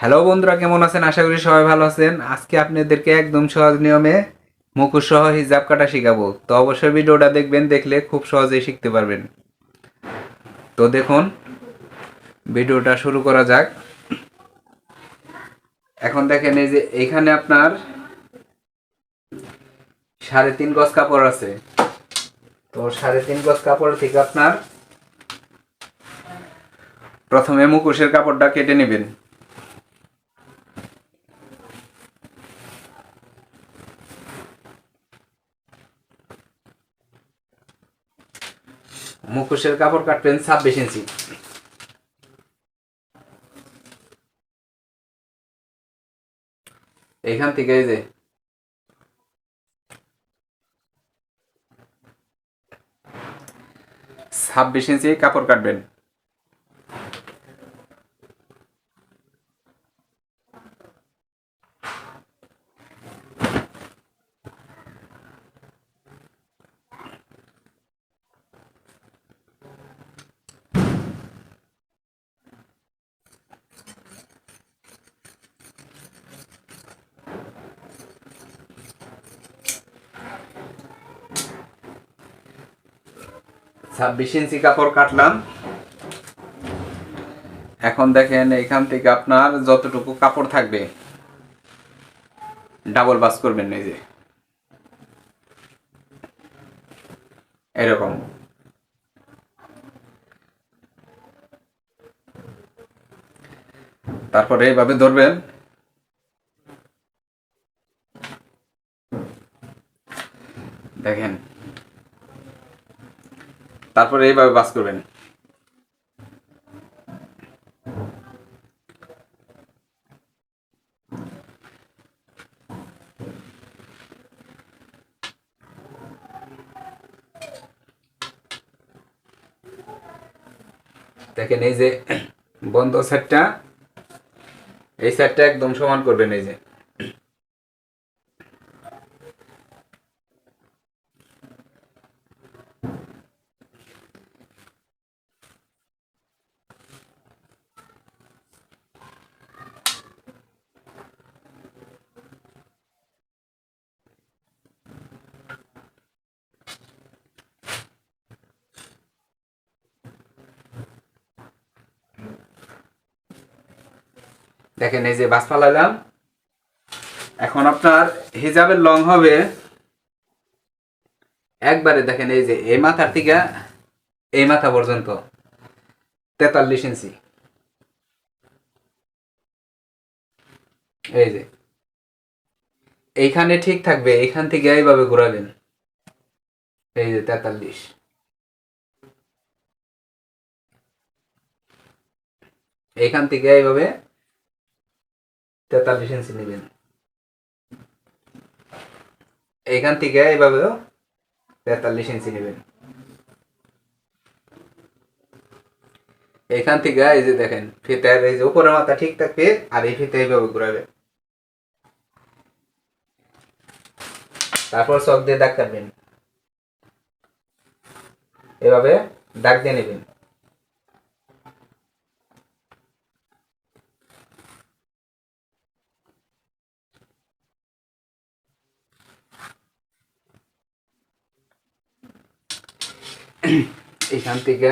Hello বন্ধুরা, কেমন আছেন? আশা করি সবাই ভালো আছেন। আজকে আপনাদেরকে একদম সহজ নিয়মে মুখোশ সহ হিজাব কাটা শেখাবো। তো অবশ্যই ভিডিওটা দেখবেন, দেখলে খুব সহজেই শিখতে পারবেন। তো দেখুন, ভিডিওটা শুরু করা যাক। এখন দেখেন এই যে এখানে আপনার সাড়ে তিন গজ কাপড় আছে। তো সাড়ে তিন গজ কাপড় থেকে আপনার প্রথমে মুখোশের কাপড়টা কেটে নেবেন। মুখোশের কাপড় কাটবেন ছাব্বিশ ইঞ্চি। এখান থেকে এই যে ছাব্বিশ ইঞ্চি কাপড় কাটবেন। ছাব্বিশ ইঞ্চি কাপড় কাটলাম। এখন দেখেন এখান থেকে আপনার যতটুকু কাপড় থাকবে ডাবল বাস করবেন এই যে। এরকম। তারপরে এইভাবে ধরবেন দেখেন তারপরে এইভাবে বাস করবেন। দেখেন এই যে বন্ধ সেটটা এই সেটটা একদম সমান করবেন এই যে। দেখেন এই যে বাস ফালাইলাম এখন আপনার হিজাবের লং হবে একবারে দেখেন এই যে এই মাথার থেকে এই মাথা পর্যন্ত, তেতাল্লিশ ইঞ্চি। এই যে। এইখানে ঠিক থাকবে, এইখান থেকে এইভাবে ঘোরাবেন। এই যে তেতাল্লিশ। এইখান থেকে এইভাবে তেতাল্লিশ ইঞ্চি নেবেন। এইখান থেকে এইভাবেও তেতাল্লিশ ইঞ্চি নেবেন। এইখান থেকে এই যে দেখেন, ফিতার এই যে উপরের মাথা ঠিক থাকবে আর এই ফিতে এইভাবে ঘুরাবে। তারপর চক দিয়ে দাগ কাটবেন। এভাবে দাগ দিয়ে নেবেন। এখান থেকে।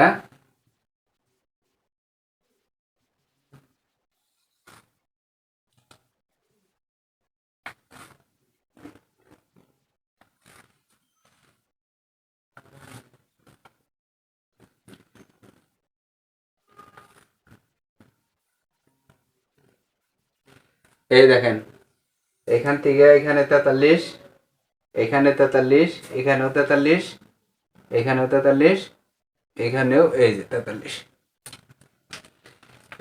এই দেখেন এখান থেকে এখানে তেতাল্লিশ এখানে তেতাল্লিশ এখানেও তেতাল্লিশ এখানেও তেতাল্লিশ, এখানেও এই যে তেতাল্লিশ।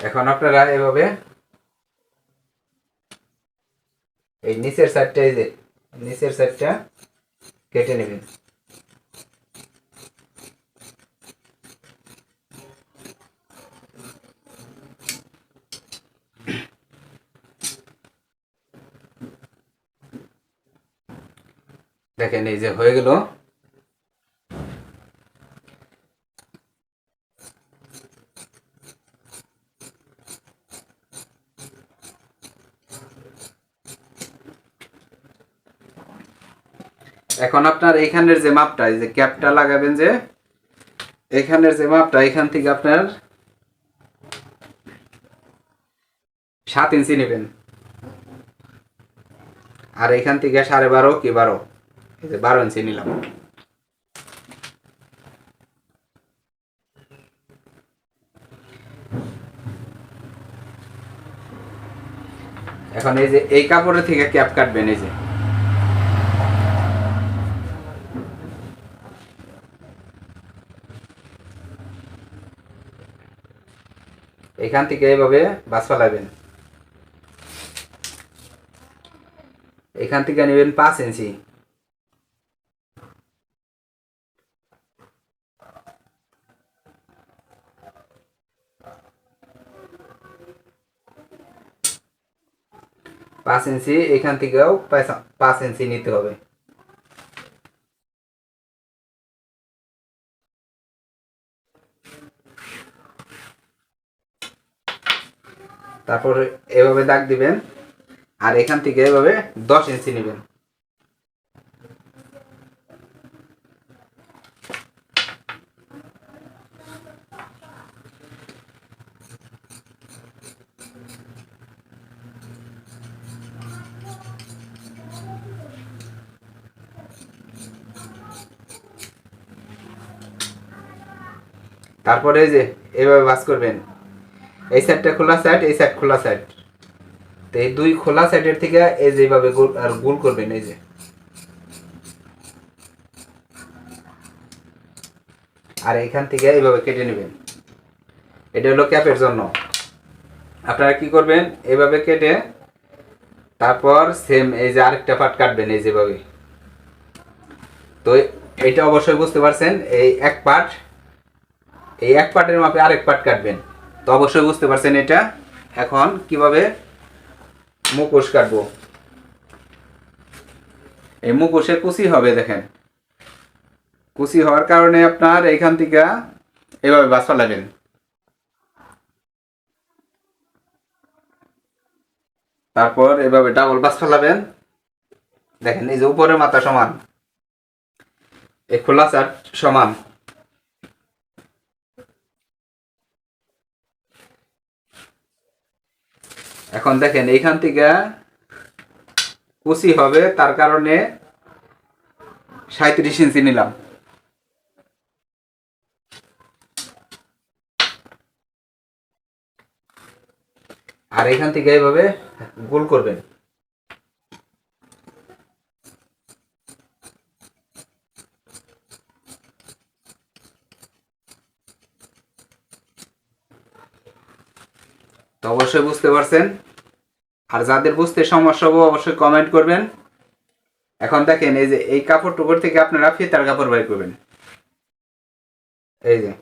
এখন আপনারা এভাবে এই নিচের সাইডটা এই যে নিচের সাইডটা কেটে নেবেন। দেখেন এই যে হয়ে গেল। এখন আপনার এইখানের যে মাপটা, এই যে ক্যাপটা লাগাবেন যে এখানের যে মাপটা এখান থেকে আপনার সাত ইঞ্চি নেবেন। আর এখান থেকে সাড়ে বারো কি বারো? এই যে বারো ইঞ্চি নিলাম। এখন এই যে এই কাপড়ের থেকে ক্যাপ কাটবেন, এই যে। এখান থেকে এইভাবে বাস ফেলাবেন। এখান থেকে নেবেন পাঁচ ইঞ্চি। পাঁচ ইঞ্চি, এখান থেকেও পাঁচ- ইঞ্চি নিতে হবে। তারপরে এভাবে দাগ দিবেন, আর এখান থেকে এভাবে দশ ইঞ্চি নেবেন। তারপরে যে এভাবে বাস করবেন। এই সাইডটা খোলা সাইড এই সাইড খোলা সাইড তো এই দুই খোলা সাইডের থেকে এই যেভাবে আর গোল করবেন, এই যে। আর এখান থেকে এইভাবে কেটে নেবেন। এটা হলো ক্যাপের জন্য। আপনারা কি করবেন? এইভাবে কেটে তারপর সেম এই যে আরেকটা পার্ট কাটবেন, এই যেভাবে। তো এটা অবশ্যই বুঝতে পারছেন, এই এক পার্ট এই এক পার্টের মাপে আরেক পার্ট কাটবেন। তো অবশ্যই বুঝতে পারছেন এটা। এখন কীভাবে মুখোশ কাটবো? এই মুখোশে কুচি হবে, দেখেন। কুচি হওয়ার কারণে আপনার এইখান থেকে এভাবে বাস ফেলাবেন। তারপর এভাবে ডাবল বাস ফেলাবেন। দেখেন, এই যে উপরের মাথা সমান, এই খোলা চাট সমান। এখন দেখেন, এইখান থেকে কুচি হবে, তার কারণে সাঁত্রিশ ইঞ্চি নিলাম। আর এখান থেকে এইভাবে গোল করবেন। অবশ্যই বুঝতে পারছেন। আর যাদের বুঝতে সমস্যা হবে, অবশ্যই কমেন্ট করবেন। এখন দেখেন, এই যে এই কাপড় টুকর থেকে আপনারা ফিতার কাপড় বের করবেন। এই যে।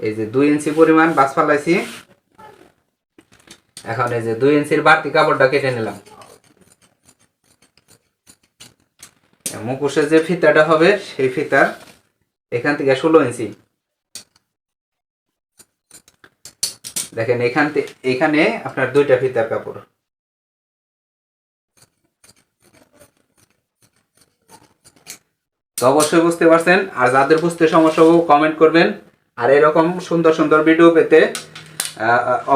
এই যে দুই ইঞ্চি পরিমাণ বাস ফালাইছি। এখন এই যে দুই ইঞ্চির বাড়তি কাপড়টা কেটে নিলাম। মুখোশের যে ফিতাটা হবে, সেই ফিতার এখান থেকে ষোলো ইঞ্চি। দেখেন, এখান এখানে আপনার দুইটা ফিতার কাপড়। তো অবশ্যই বুঝতে পারছেন, আর যাদের বুঝতে সমস্যা হবে কমেন্ট করবেন। আর এরকম সুন্দর সুন্দর ভিডিও পেতে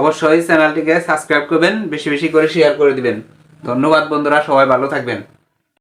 অবশ্যই চ্যানেলটিকে সাবস্ক্রাইব করবেন, বেশি বেশি করে শেয়ার করে দিবেন। ধন্যবাদ বন্ধুরা, সবাই ভালো থাকবেন।